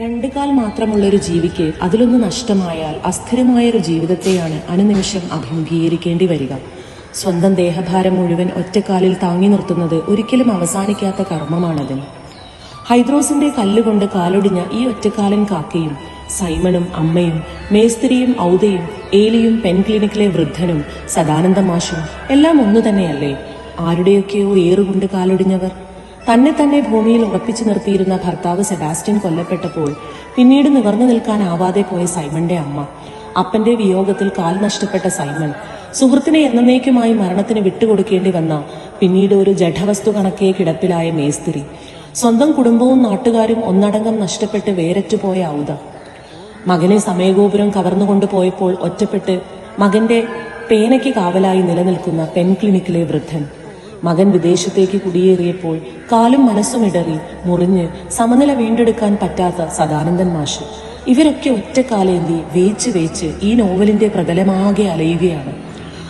രണ്ട് കാൽ മാത്രമുള്ള ഒരു ജീവിക്ക് അതിലൊന്ന് നഷ്ടമായാൽ അസ്ഥിരമായ ഒരു ജീവിതത്തെയാണ് അനുനിമിഷം അഭിമുഖീകരിക്കേണ്ടി വരിക. സ്വന്തം ദേഹഭാരം മുഴുവൻ ഒറ്റക്കാലിൽ താങ്ങി നിർത്തുന്നത് ഒരിക്കലും അവസാനിക്കാത്ത കർമ്മമാണത്. ഹൈദ്രോസിന്റെ കല്ലുകൊണ്ട് കാലൊടിഞ്ഞ ഈ ഒറ്റക്കാലൻ കാക്കയും സൈമണും അമ്മയും മേസ്തിരിയും ഔദയും ഏലിയും പെൻ ക്ലിനിക്കിലെ വൃദ്ധനും സദാനന്ദ മാഷും എല്ലാം ഒന്നു തന്നെയല്ലേ ആരുടെയൊക്കെയോ ഏറുകൊണ്ട് കാലൊടിഞ്ഞവർ? തന്നെ തന്നെ ഭൂമിയിൽ ഉറപ്പിച്ചു നിർത്തിയിരുന്ന ഭർത്താവ് സെബാസ്റ്റ്യൻ കൊല്ലപ്പെട്ടപ്പോൾ പിന്നീട് നിവർന്നു നിൽക്കാനാവാതെ പോയ സൈമന്റെ അമ്മ. അപ്പന്റെ വിയോഗത്തിൽ കാൽ നഷ്ടപ്പെട്ട സൈമൺ സുഹൃത്തിനെ എന്നേക്കുമായി മരണത്തിന് വിട്ടുകൊടുക്കേണ്ടി വന്ന പിന്നീട് ഒരു ജഡവസ്തു കണക്കേ കിടപ്പിലായ മേസ്തിരി. സ്വന്തം കുടുംബവും നാട്ടുകാരും ഒന്നടങ്കം നഷ്ടപ്പെട്ട് വേരറ്റുപോയ ഔദ മകനെ സമയഗോപുരം കവർന്നുകൊണ്ട് പോയപ്പോൾ ഒറ്റപ്പെട്ട് മകന്റെ പേനയ്ക്ക് കാവലായി നിലനിൽക്കുന്ന പെൻ ക്ലിനിക്കിലെ വൃദ്ധൻ. മകൻ വിദേശത്തേക്ക് കുടിയേറിയപ്പോൾ കാലും മനസ്സും ഇടറി മുറിഞ്ഞ് സമനില വീണ്ടെടുക്കാൻ പറ്റാത്ത സദാനന്ദൻ മാഷ്. ഇവരൊക്കെ ഒറ്റക്കാലേന്തി വേച്ച് വേച്ച് ഈ നോവലിന്റെ പ്രതലമാകെ അലയുകയാണ്.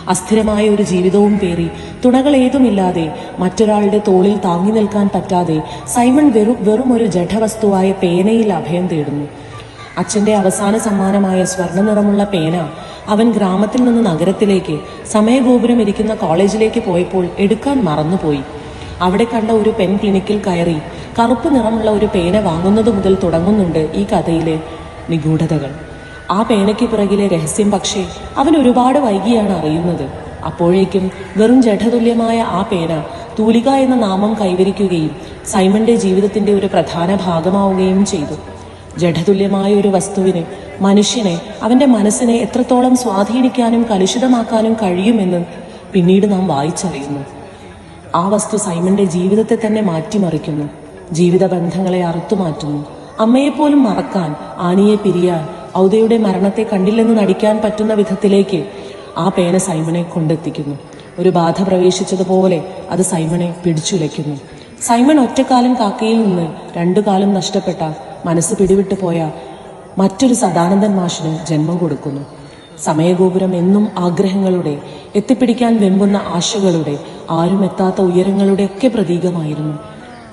അസ്ഥിരമായ ഒരു ജീവിതവും പേറി തുണകൾ ഏതുമില്ലാതെ മറ്റൊരാളുടെ തോളിൽ താങ്ങി നിൽക്കാൻ പറ്റാതെ സൈമൺ വെറും വെറും ഒരു ജഡവസ്തുവായ പേനയിൽ അഭയം തേടുന്നു. അച്ഛന്റെ അവസാന സമ്മാനമായ സ്വർണ നിറമുള്ള പേന അവൻ ഗ്രാമത്തിൽ നിന്ന് നഗരത്തിലേക്ക് സമയഗോപുരം ഇരിക്കുന്ന കോളേജിലേക്ക് പോയപ്പോൾ എടുക്കാൻ മറന്നുപോയി. അവിടെ കണ്ട ഒരു പെൻ ക്ലിനിക്കിൽ കയറി കറുപ്പ് നിറമുള്ള ഒരു പേന വാങ്ങുന്നത് മുതൽ തുടങ്ങുന്നുണ്ട് ഈ കഥയിലെ നിഗൂഢതകൾ. ആ പേനയ്ക്ക് പിറകിലെ രഹസ്യം പക്ഷേ അവൻ ഒരുപാട് വൈകിയാണ് അറിയുന്നത്. അപ്പോഴേക്കും വെറും ജഠതുല്യമായ ആ പേന തൂലിക എന്ന നാമം കൈവരിക്കുകയും സൈമന്റെ ജീവിതത്തിന്റെ ഒരു പ്രധാന ഭാഗമാവുകയും ചെയ്തു. ജഠതുല്യമായ ഒരു വസ്തുവിന് മനുഷ്യനെ അവന്റെ മനസ്സിനെ എത്രത്തോളം സ്വാധീനിക്കാനും കലുഷിതമാക്കാനും കഴിയുമെന്ന് പിന്നീട് നാം വായിച്ചറിയുന്നു. ആ വസ്തു സൈമന്റെ ജീവിതത്തെ തന്നെ മാറ്റിമറിക്കുന്നു. ജീവിത ബന്ധങ്ങളെ അറുത്തുമാറ്റുന്നു. അമ്മയെപ്പോലും മറക്കാൻ ആനിയെ പിരിയാൻ ഔദയുടെ മരണത്തെ കണ്ടില്ലെന്ന് നടിക്കാൻ പറ്റുന്ന വിധത്തിലേക്ക് ആ പേന സൈമനെ കൊണ്ടെത്തിക്കുന്നു. ഒരു ബാധ പ്രവേശിച്ചതുപോലെ അത് സൈമനെ പിടിച്ചുലയ്ക്കുന്നു. സൈമൺ ഒറ്റക്കാലം കാക്കയിൽ നിന്ന് രണ്ടു കാലം നഷ്ടപ്പെട്ട മനസ്സ് പിടിവിട്ടു പോയ മറ്റൊരു സദാനന്ദൻ മാഷിന് ജന്മം കൊടുക്കുന്നു. സമയഗോപുരം എന്നും ആഗ്രഹങ്ങളുടെ എത്തിപ്പിടിക്കാൻ വെമ്പുന്ന ആശകളുടെ ആരും എത്താത്ത ഉയരങ്ങളുടെ ഒക്കെ പ്രതീകമായിരുന്നു.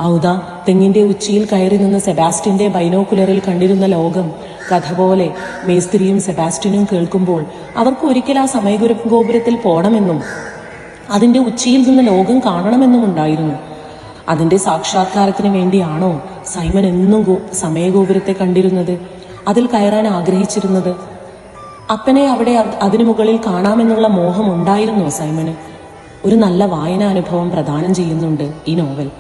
ഔദ തെങ്ങിന്റെ ഉച്ചിയിൽ കയറി നിന്ന് സെബാസ്റ്റിന്റെ ബൈനോക്കുലറിൽ കണ്ടിരുന്ന ലോകം കഥ പോലെ മേസ്ത്രിയും സെബാസ്റ്റിനും കേൾക്കുമ്പോൾ അവർക്ക് ഒരിക്കൽ ആ സമയഗുര ഗോപുരത്തിൽ പോകണമെന്നും അതിന്റെ ഉച്ചിയിൽ നിന്ന് ലോകം കാണണമെന്നും ഉണ്ടായിരുന്നു. അതിന്റെ സാക്ഷാത്കാരത്തിന് വേണ്ടിയാണോ സൈമൻ എന്നും സമയഗോപുരത്തെ കണ്ടിരുന്നത്? അതിൽ കയറാൻ ആഗ്രഹിച്ചിരുന്നത്. അപ്പനെ അവിടെ അതിനു മുകളിൽ കാണാമെന്നുള്ള മോഹം ഉണ്ടായിരുന്നു സൈമന് ഒരു നല്ല വായനാനുഭവം പ്രദാനം ചെയ്യുന്നുണ്ട് ഈ നോവൽ.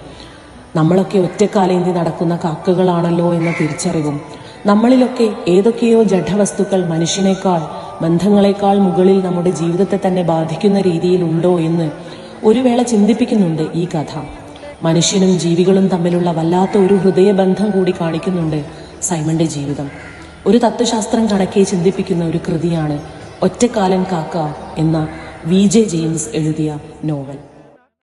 നമ്മളൊക്കെ ഒറ്റക്കാലേന്തി നടക്കുന്ന കാക്കകളാണല്ലോ എന്ന തിരിച്ചറിവും. നമ്മളിലൊക്കെ ഏതൊക്കെയോ ജഡവസ്തുക്കൾ മനുഷ്യനേക്കാൾ ബന്ധങ്ങളെക്കാൾ മുകളിൽ നമ്മുടെ ജീവിതത്തെ തന്നെ ബാധിക്കുന്ന രീതിയിലുണ്ടോ എന്ന് ഒരു വേള ചിന്തിപ്പിക്കുന്നുണ്ട് ഈ കഥ. മനുഷ്യനും ജീവികളും തമ്മിലുള്ള വല്ലാത്ത ഒരു ഹൃദയബന്ധം കൂടി കാണിക്കുന്നുണ്ട് സൈമന്റെ ജീവിതം. ഒരു തത്വശാസ്ത്രം കണക്കെ ചിന്തിപ്പിക്കുന്ന ഒരു കൃതിയാണ് ഒറ്റക്കാലൻ കാക്ക എന്ന വി ജെ ജെയിംസ് എഴുതിയ നോവൽ.